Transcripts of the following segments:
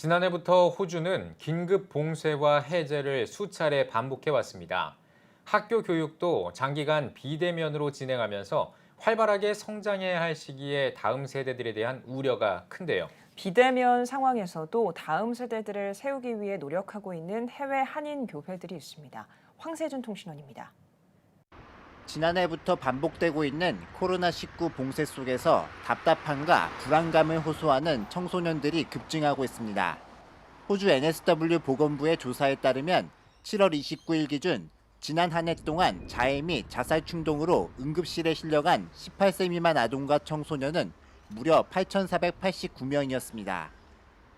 지난해부터 호주는 긴급 봉쇄와 해제를 수차례 반복해 왔습니다. 학교 교육도 장기간 비대면으로 진행하면서 활발하게 성장해야 할 시기에 다음 세대들에 대한 우려가 큰데요. 비대면 상황에서도 다음 세대들을 세우기 위해 노력하고 있는 해외 한인 교회들이 있습니다. 황세준 통신원입니다. 지난해부터 반복되고 있는 코로나19 봉쇄 속에서 답답함과 불안감을 호소하는 청소년들이 급증하고 있습니다. 호주 NSW 보건부의 조사에 따르면 7월 29일 기준 지난 한 해 동안 자해 및 자살 충동으로 응급실에 실려간 18세 미만 아동과 청소년은 무려 8,489명이었습니다.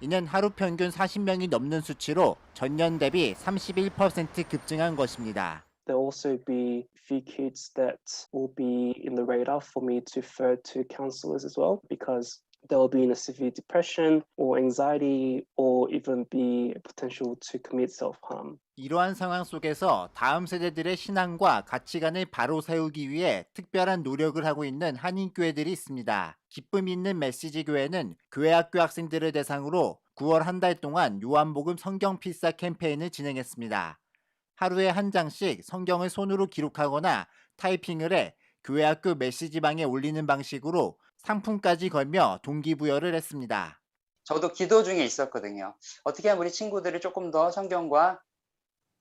이는 하루 평균 40명이 넘는 수치로 전년 대비 31% 급증한 것입니다. There'll also be a few kids that will be in the radar for me to refer to counselors as well because they'll be in a severe depression or anxiety or even be potential to commit self-harm. 이러한 상황 속에서 다음 세대들의 신앙과 가치관을 바로 세우기 위해 특별한 노력을 하고 있는 한인 교회들이 있습니다. 기쁨 있는 메시지 교회는 교회 학교 학생들을 대상으로 9월 한 달 동안 요한복음 성경 필사 캠페인을 진행했습니다. 하루에 한 장씩 성경을 손으로 기록하거나 타이핑을 해 교회 학교 메시지방에 올리는 방식으로 상품까지 걸며 동기부여를 했습니다. 저도 기도 중에 있었거든요. 어떻게 하면 우리 친구들을 조금 더 성경과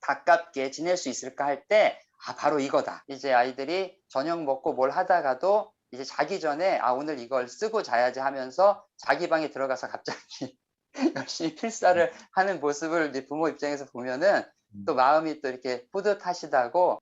가깝게 지낼 수 있을까 할 때, 아, 바로 이거다. 이제 아이들이 저녁 먹고 뭘 하다가도 이제 자기 전에, 아, 오늘 이걸 쓰고 자야지 하면서 자기 방에 들어가서 갑자기 열심히 필사를 하는 모습을 부모 입장에서 보면은 또 마음이 또 이렇게 뿌듯하시다고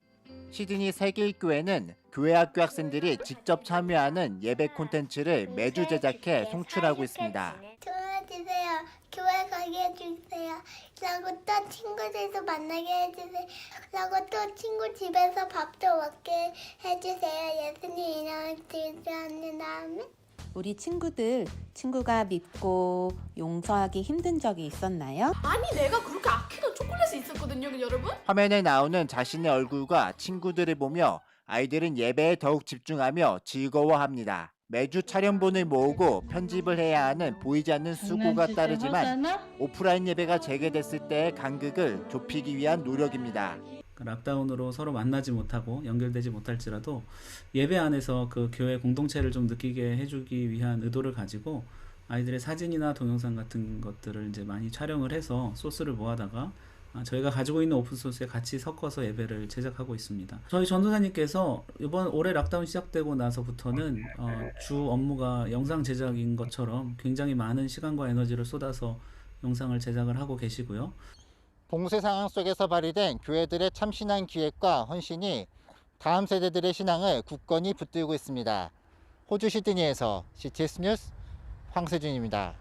시드니 세길교회는 교회 학교 학생들이 직접 참여하는 예배 콘텐츠를 매주 제작해 송출하고 있습니다. 도와주세요. 교회 가게 해주세요. 그리고 또 친구들도 만나게 해주세요. 그리고 또 친구 집에서 밥도 먹게 해주세요. 예수님 이름을 기도하는 다음에. 우리 친구들 친구가 믿고 용서하기 힘든 적이 있었나요? 아니 내가 그렇게 아끼던 초콜릿이 있었거든요 여러분 화면에 나오는 자신의 얼굴과 친구들을 보며 아이들은 예배에 더욱 집중하며 즐거워합니다. 매주 촬영본을 모으고 편집을 해야 하는 보이지 않는 수고가 따르지만 오프라인 예배가 재개됐을 때의 간극을 좁히기 위한 노력입니다. 그 락다운으로 서로 만나지 못하고 연결되지 못할지라도 예배 안에서 그 교회 공동체를 좀 느끼게 해주기 위한 의도를 가지고 아이들의 사진이나 동영상 같은 것들을 이제 많이 촬영을 해서 소스를 모아다가 아, 저희가 가지고 있는 오픈 소스에 같이 섞어서 예배를 제작하고 있습니다. 저희 전도사님께서 이번 올해 락다운 시작되고 나서부터는 어, 주 업무가 영상 제작인 것처럼 굉장히 많은 시간과 에너지를 쏟아서 영상을 제작을 하고 계시고요. 봉쇄 상황 속에서 발휘된 교회들의 참신한 기획과 헌신이 다음 세대들의 신앙을 굳건히 붙들고 있습니다. 호주 시드니에서 CTS 뉴스 황세준입니다.